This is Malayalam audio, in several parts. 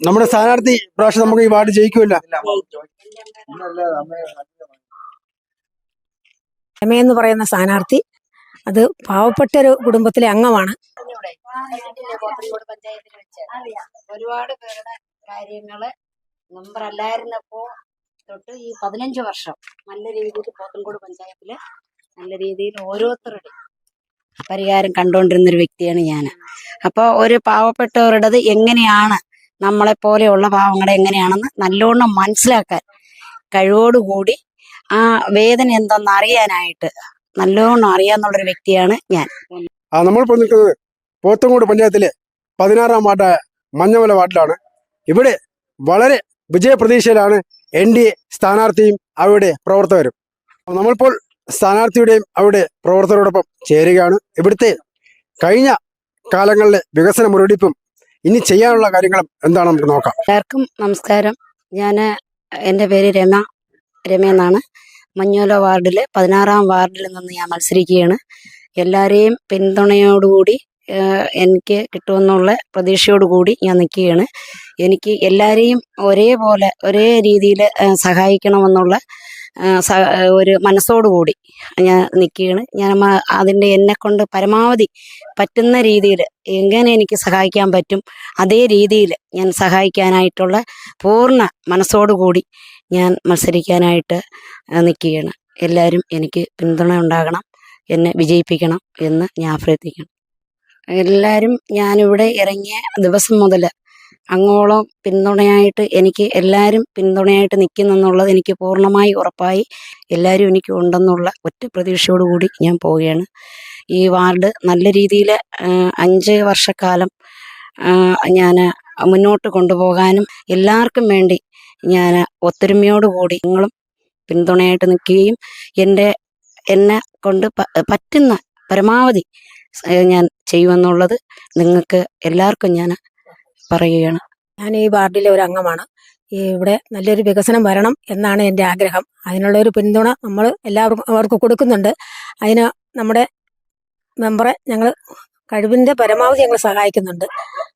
നമ്മുടെ സ്ഥാനാർത്ഥി പ്രാവശ്യം നമുക്ക് ഈ വാർഡ് ജയിക്കുമില്ല. രമയെന്ന് പറയുന്ന സ്ഥാനാർത്ഥി അത് പാവപ്പെട്ട ഒരു കുടുംബത്തിലെ അംഗമാണ്. ഒരുപാട് പേരുടെ കാര്യങ്ങൾ മെമ്പർ അല്ലായിരുന്നപ്പോ തൊട്ട് ഈ പതിനഞ്ച് വർഷം നല്ല രീതിയിൽ പോത്തൻകോട് പഞ്ചായത്തിൽ നല്ല രീതിയിൽ ഓരോരുത്തരുടെ പരിഹാരം കണ്ടുകൊണ്ടിരുന്ന ഒരു വ്യക്തിയാണ് ഞാൻ അപ്പോൾ ഒരു പാവപ്പെട്ടവരുടേത് എങ്ങനെയാണ് നമ്മളെ പോലെയുള്ള പാവങ്ങളെ എങ്ങനെയാണെന്ന് നല്ലോണം മനസ്സിലാക്കാൻ കഴിവോടുകൂടി ആ വേദന എന്തെന്ന് അറിയാനായിട്ട് നല്ലോണം അറിയാന്നുള്ളൊരു വ്യക്തിയാണ് ഞാൻ. ആ നമ്മളിപ്പോൾ നിൽക്കുന്നത് പോത്തങ്കോട് പഞ്ചായത്തിലെ പതിനാറാം വാർഡായ മഞ്ഞമല വാർഡിലാണ്. ഇവിടെ വളരെ വിജയപ്രതീക്ഷയിലാണ് എൻ ഡി എ സ്ഥാനാർത്ഥിയും അവരുടെ പ്രവർത്തകരും. നമ്മളിപ്പോൾ സ്ഥാനാർത്ഥിയുടെയും അവരുടെ പ്രവർത്തകരോടൊപ്പം ചേരുകയാണ്. ഇവിടുത്തെ കഴിഞ്ഞ കാലങ്ങളിലെ വികസന മുരടിപ്പും ഇനി ചെയ്യാനുള്ള കാര്യങ്ങൾ എന്താണ് നമുക്ക് നോക്കാം. എല്ലാവർക്കും നമസ്കാരം. ഞാൻ എന്റെ പേര് രമ രമ എന്നാണ്. മഞ്ഞോല വാർഡിൽ പതിനാറാം വാർഡിൽ നിന്ന് ഞാൻ മത്സരിക്കുകയാണ്. എല്ലാവരെയും പിന്തുണയോടുകൂടി എനിക്ക് കിട്ടുമെന്നുള്ള പ്രതീക്ഷയോടുകൂടി ഞാൻ നിൽക്കുകയാണ്. എനിക്ക് എല്ലാവരെയും ഒരേപോലെ ഒരേ രീതിയിൽ സഹായിക്കണമെന്നുള്ള ഒരു മനസ്സോടുകൂടി ഞാൻ നിൽക്കുകയാണ്. ഞാൻ അതിന്റെ എന്നെ കൊണ്ട് പരമാവധി പറ്റുന്ന രീതിയിൽ എങ്ങനെ എനിക്ക് സഹായിക്കാൻ പറ്റും അതേ രീതിയിൽ ഞാൻ സഹായിക്കാനായിട്ടുള്ള പൂർണ മനസ്സോടുകൂടി ഞാൻ മത്സരിക്കാനായിട്ട് നിൽക്കുകയാണ്. എല്ലാവരും എനിക്ക് പിന്തുണ ഉണ്ടാകണം എന്നെ വിജയിപ്പിക്കണം എന്ന് ഞാൻ അഭ്യർത്ഥിക്കണം എല്ലാവരും ഞാനിവിടെ ഇറങ്ങിയ ദിവസം മുതൽ അങ്ങോളം പിന്തുണയായിട്ട് എനിക്ക് എല്ലാവരും പിന്തുണയായിട്ട് നിൽക്കുന്നെന്നുള്ളത് എനിക്ക് പൂർണമായി ഉറപ്പായി. എല്ലാവരും എനിക്ക് ഉണ്ടെന്നുള്ള ഒറ്റ പ്രതീക്ഷയോടുകൂടി ഞാൻ പോവുകയാണ്. ഈ വാർഡ് നല്ല രീതിയിൽ അഞ്ച് വർഷക്കാലം ഞാൻ മുന്നോട്ട് കൊണ്ടുപോകാനും എല്ലാവർക്കും വേണ്ടി ഞാൻ ഒത്തൊരുമയോടുകൂടി നിങ്ങളും പിന്തുണയായിട്ട് നിൽക്കുകയും എന്റെ എന്നെ കൊണ്ട് പറ്റുന്ന പരമാവധി ഞാൻ ചെയ്യുമെന്നുള്ളത് നിങ്ങൾക്ക് എല്ലാവർക്കും ഞാൻ പറയുകയാണ്. ഞാൻ ഈ വാർഡിലെ ഒരു അംഗമാണ്. ഇവിടെ നല്ലൊരു വികസനം വരണം എന്നാണ് എന്റെ ആഗ്രഹം. അതിനുള്ള ഒരു പിന്തുണ നമ്മൾ എല്ലാവർക്കും അവർക്ക് കൊടുക്കുന്നുണ്ട്. അതിന് നമ്മുടെ മെമ്പറെ ഞങ്ങൾ കഴിവിന്റെ പരമാവധി ഞങ്ങൾ സഹായിക്കുന്നുണ്ട്.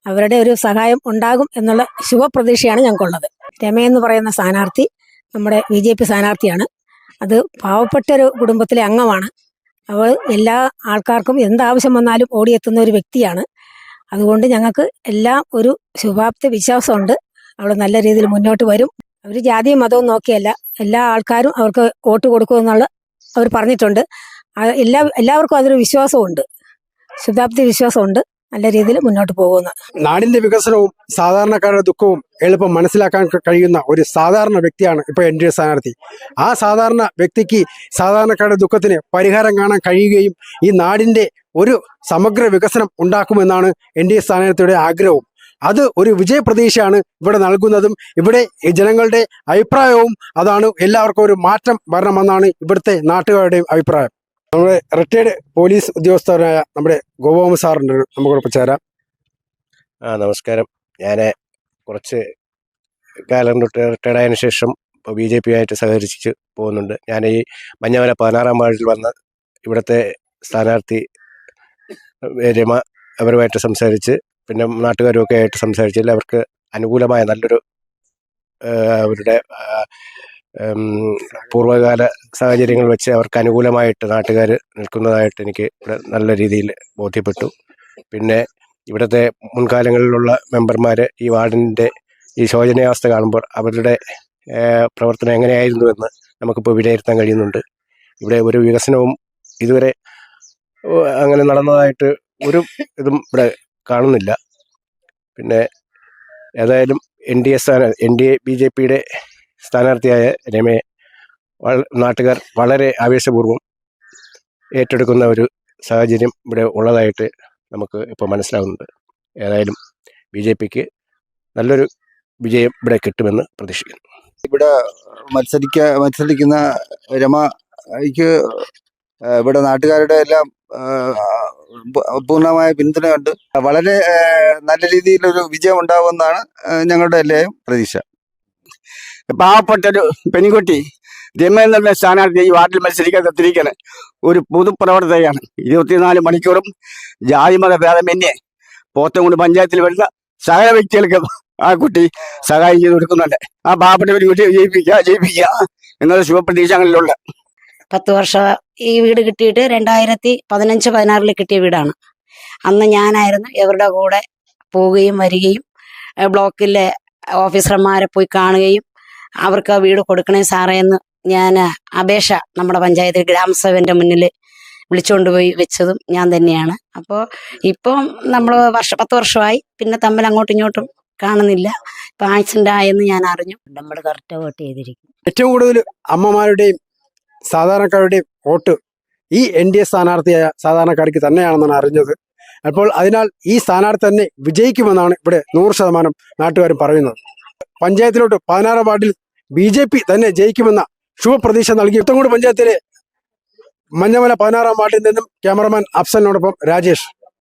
അവരുടെ ഒരു സഹായം ഉണ്ടാകും എന്നുള്ള ശുഭപ്രതീക്ഷയാണ് ഞങ്ങൾക്കുള്ളത്. രമയെന്ന് പറയുന്ന സ്ഥാനാർത്ഥി നമ്മുടെ ബി ജെ പി സ്ഥാനാർത്ഥിയാണ്. അത് പാവപ്പെട്ട ഒരു കുടുംബത്തിലെ അംഗമാണ്. അവൾ എല്ലാ ആൾക്കാർക്കും എന്താവശ്യം വന്നാലും ഓടിയെത്തുന്ന ഒരു വ്യക്തിയാണ്. അതുകൊണ്ട് ഞങ്ങൾക്ക് എല്ലാം ഒരു ശുഭാപ്തി വിശ്വാസമുണ്ട്. അവൾ നല്ല രീതിയിൽ മുന്നോട്ട് വരും. അവർ ജാതിയും മതവും നോക്കിയല്ല. എല്ലാ ആൾക്കാരും അവർക്ക് വോട്ട് കൊടുക്കുമെന്നുള്ള അവർ പറഞ്ഞിട്ടുണ്ട്. എല്ലാ എല്ലാവർക്കും അതൊരു വിശ്വാസമുണ്ട്. ശുഭാപ്തി വിശ്വാസമുണ്ട്. നല്ല രീതിയിൽ മുന്നോട്ട് പോകുന്നത് നാടിന്റെ വികസനവും സാധാരണക്കാരുടെ ദുഃഖവും എളുപ്പം മനസ്സിലാക്കാൻ കഴിയുന്ന ഒരു സാധാരണ വ്യക്തിയാണ് ഇപ്പൊ എൻ ഡി എ സ്ഥാനാർത്ഥി. ആ സാധാരണ വ്യക്തിക്ക് സാധാരണക്കാരുടെ ദുഃഖത്തിന് പരിഹാരം കാണാൻ കഴിയുകയും ഈ നാടിന്റെ ഒരു സമഗ്ര വികസനം ഉണ്ടാക്കുമെന്നാണ് എൻ ഡി എ സ്ഥാനാർത്ഥിയുടെ ആഗ്രഹവും. അത് ഒരു വിജയപ്രതീക്ഷയാണ് ഇവിടെ നൽകുന്നതും ഇവിടെ ജനങ്ങളുടെ അഭിപ്രായവും അതാണ് എല്ലാവർക്കും ഒരു മാറ്റം വരണമെന്നാണ് ഇവിടുത്തെ നാട്ടുകാരുടെയും അഭിപ്രായം. നമ്മുടെ റിട്ടയർഡ് പോലീസ് ഉദ്യോഗസ്ഥനായ നമ്മുടെ ഗോപാമ സാറുണ്ട് നമുക്കൊപ്പം ചേരാം. ആ നമസ്കാരം. ഞാൻ കുറച്ച് കാലം തൊട്ട് റിട്ടയർഡ് ആയതിനു ശേഷം ഇപ്പോൾ ബി ജെ പി ആയിട്ട് സഹകരിച്ച് പോകുന്നുണ്ട്. ഞാൻ ഈ മഞ്ഞമല പതിനാറാം വാർഡിൽ വന്ന ഇവിടുത്തെ സ്ഥാനാർത്ഥി രമ അവരുമായിട്ട് സംസാരിച്ച് പിന്നെ നാട്ടുകാരുമൊക്കെ ആയിട്ട് സംസാരിച്ചില്ല അവർക്ക് അനുകൂലമായ നല്ലൊരു അവരുടെ പൂർവകാല സാഹചര്യങ്ങൾ വെച്ച് അവർക്ക് അനുകൂലമായിട്ട് നാട്ടുകാർ നിൽക്കുന്നതായിട്ട് എനിക്ക് ഇവിടെ നല്ല രീതിയിൽ ബോധ്യപ്പെട്ടു. പിന്നെ ഇവിടുത്തെ മുൻകാലങ്ങളിലുള്ള മെമ്പർമാർ ഈ വാർഡിന്റെ ഈ ശോചനീയാവസ്ഥ കാണുമ്പോൾ അവരുടെ പ്രവർത്തനം എങ്ങനെയായിരുന്നു എന്ന് നമുക്കിപ്പോൾ വിലയിരുത്താൻ കഴിയുന്നുണ്ട്. ഇവിടെ ഒരു വികസനവും ഇതുവരെ അങ്ങനെ നടന്നതായിട്ട് ഒരു ഇതും ഇവിടെ കാണുന്നില്ല. പിന്നെ ഏതായാലും എൻ ഡി എ സ്ഥാന N D A B J പിയുടെ സ്ഥാനാർത്ഥിയായ രമയെ നാട്ടുകാർ വളരെ ആവേശപൂർവം ഏറ്റെടുക്കുന്ന ഒരു സാഹചര്യം ഇവിടെ ഉള്ളതായിട്ട് നമുക്ക് ഇപ്പോൾ മനസ്സിലാകുന്നുണ്ട് ഏതായാലും ബി ജെ പിക്ക് നല്ലൊരു വിജയം ഇവിടെ കിട്ടുമെന്ന് പ്രതീക്ഷിക്കുന്നു. ഇവിടെ മത്സരിക്ക മത്സരിക്കുന്ന രമയ്ക്ക് ഇവിടെ നാട്ടുകാരുടെ എല്ലാം പൂർണമായ പിന്തുണയുണ്ട്. വളരെ നല്ല രീതിയിലൊരു വിജയം ഉണ്ടാവുമെന്നാണ് ആ, ഞങ്ങളുടെ എല്ലാവരും പ്രതീക്ഷ. പാവപ്പെട്ടൊരു പെൺകുട്ടി രമ എന്നുള്ള സ്ഥാനാർത്ഥി ഈ വാർഡിൽ മത്സരിക്കാൻ എത്തിയിരിക്കുകയാണ് ഒരു പൊതുപ്രവർത്തകയാണ്. ഇരുപത്തിനാല് മണിക്കൂറും ജാതിമത ഭേദമന്യേ പോത്തംകുണ്ട് പഞ്ചായത്തിൽ വരുന്ന സകല വ്യക്തികൾക്കും ആ കുട്ടി സഹായം ചെയ്ത് കൊടുക്കുന്നുണ്ട്. ആ പാവപ്പെട്ട പെൺകുട്ടിയെ ജയിപ്പിക്കുക ജയിപ്പിക്കുക ശുഭപ്രതീക്ഷ അങ്ങനെയുള്ള പത്ത് വർഷം ഈ വീട് കിട്ടിയിട്ട് രണ്ടായിരത്തി പതിനഞ്ച് പതിനാറിൽ കിട്ടിയ വീടാണ്. അന്ന് ഞാനായിരുന്നു ഇവരുടെ കൂടെ പോവുകയും വരികയും ബ്ലോക്കിലെ ഓഫീസർമാരെ പോയി കാണുകയും അവർക്ക് വീട് കൊടുക്കണേ സാറേ എന്ന് ഞാൻ അപേക്ഷ നമ്മുടെ പഞ്ചായത്തിൽ ഗ്രാമസഭന്റെ മുന്നിൽ വിളിച്ചുകൊണ്ട് പോയി വെച്ചതും ഞാൻ തന്നെയാണ്. അപ്പോൾ ഇപ്പം നമ്മൾ വർഷ പത്ത് വർഷമായി പിന്നെ തമ്മിൽ അങ്ങോട്ടും ഇങ്ങോട്ടും കാണുന്നില്ല. ഇപ്പം ആക്സിഡന്റ് ആയെന്ന് ഞാൻ അറിഞ്ഞു. നമ്മൾ കറക്റ്റ് വോട്ട് ചെയ്തിരിക്കും. ഏറ്റവും കൂടുതൽ അമ്മമാരുടെയും സാധാരണക്കാരുടെയും വോട്ട് ഈ എൻ ഡി എ സ്ഥാനാർത്ഥിയായ സാധാരണക്കാർക്ക് തന്നെയാണെന്നാണ് അറിഞ്ഞത്. അപ്പോൾ അതിനാൽ ഈ സ്ഥാനാർത്ഥി തന്നെ വിജയിക്കുമെന്നാണ് ഇവിടെ നൂറ് ശതമാനം നാട്ടുകാരും പറയുന്നത്. പഞ്ചായത്തിലോട്ട് പതിനാറാം വാർഡിൽ ബി ജെ പി തന്നെ ജയിക്കുമെന്ന ശുഭപ്രതീക്ഷ നൽകി ഉത്തങ്കോട് പഞ്ചായത്തിലെ മഞ്ഞമല പതിനാറാം വാർഡിൽ നിന്നും ക്യാമറമാൻ അഫ്സലിനോടൊപ്പം രാജേഷ്.